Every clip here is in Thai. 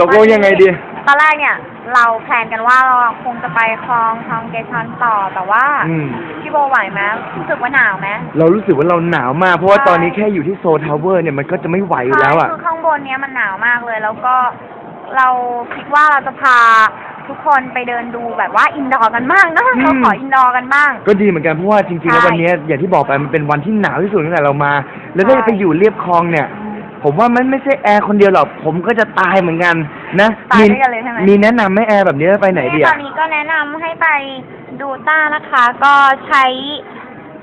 ตกลงยังไงดี ตอนแรกเนี่ย เราแพลนกันว่าเราคงจะไปคลองทองเกชอนต่อแต่ว่าอืม พี่โบไหวไหมรู้สึกว่าหนาวไหม เรารู้สึกว่าเราหนาวมาก เพราะว่าใช่ ตอนนี้แค่อยู่ที่โซลทาวเวอร์เนี่ยมันก็จะไม่ไหวอยู่แล้วอะ ใช่คือข้างบนเนี้ยมันหนาวมากเลย แล้วก็เราคิดว่าเราจะพาทุกคนไปเดินดูแบบว่าอินดอร์กันบ้างนะอืม เราขออินดอร์กันบ้าง ก็ดีเหมือนกันเพราะว่าจริงๆแล้วใช่วันนี้อย่างที่บอกไปมันเป็นวันที่หนาวที่สุดตั้งแต่เรามา แล้วถ้าใช่ไปอยู่เรียบคลองเนี่ย ผมว่ามันไม่ใช่แอร์คนเดียวหรอก ผมก็จะตายเหมือนกันนะตายด้วยกันเลยใช่ไหม มีแนะนำไหม่แอร์แบบนี้แล้วไปไหนดีตออะนนี้ก็แนะนำให้ไปดูต้านะคะ ก็ใช้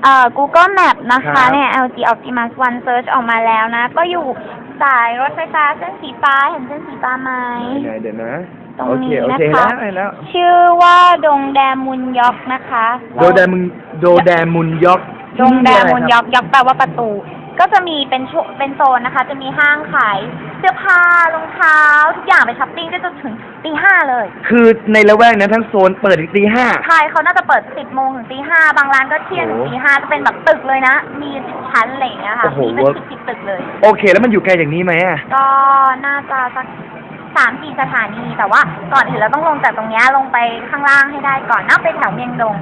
เอ่อ Google Map นะครัคะบเนี่ย LG Optimus One Search ออกมาแล้วนะ ก็อยู่สายรถไฟฟ้าเส้นสีฟ้าเห็นเส้นสีฟ้าไหมไหนๆเดี๋ยวนะตรงโอเคนี้โอนะเคคะ แล้วได้แล้ว ชื่อว่าดงแดมุนยอกนะคะโดแดมุนโดแดมุนยอกดงแดมุนยอกยอกแปลว่าประตู ก็จะมีเป็นโชเป็นโซนนะคะ จะมีห้างขายเสื้อผ้ารองเท้า ทุกอย่างไปช้อปปิ้งก็จะถึงตีห้าเลย คือในละแวกนั้นทั้งโซนเปิดถึงตีห้า ใช่เขาน่าจะเปิด10โมงถึงตีห้าบางร้านก็เที่ยงถึงโอ้ตีห้าจะเป็นแบบตึกเลยนะ มีสิบชั้นอะไรอย่างเงี้ยค่ะ โอ้โหมีเป็นสิบสิบตึกเลย โอเค แล้วมันอยู่ไกลจากนี้ไหมอะ ก็น่าจะสักสามสี่สถานี แต่ว่าก่อนอื่นเราต้องลงจากตรงเนี้ยลงไปข้างล่างให้ได้ก่อนน่าไปแถวเมียงดง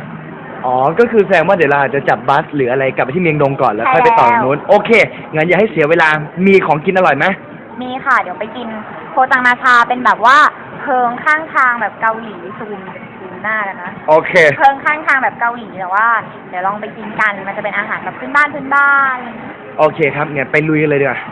อ๋อ ก็คือแสดงว่าเดี๋ยวเราอาจจะจับบัสหรืออะไรกลับไปที่เมียงดงก่อนแล้วใช่ค่อยไปต่อแล้วตรงนู้น โอเค งั้นอย่าให้เสียเวลา มีของกินอร่อยไหมมีค่ะ เดี๋ยวไปกินโคจังนาชาเป็นแบบว่าเพิงข้างทางแบบเกาหลีซูมซูมหน้ากันนะโอเค เพิงข้างทางแบบเกาหลีแต่ว่า เดี๋ยวลองไปกินกันมันจะเป็นอาหารแบบพื้นบ้านพื้นบ้าน โอเคครับงั้นไปลุยกันเลยดีกว่าค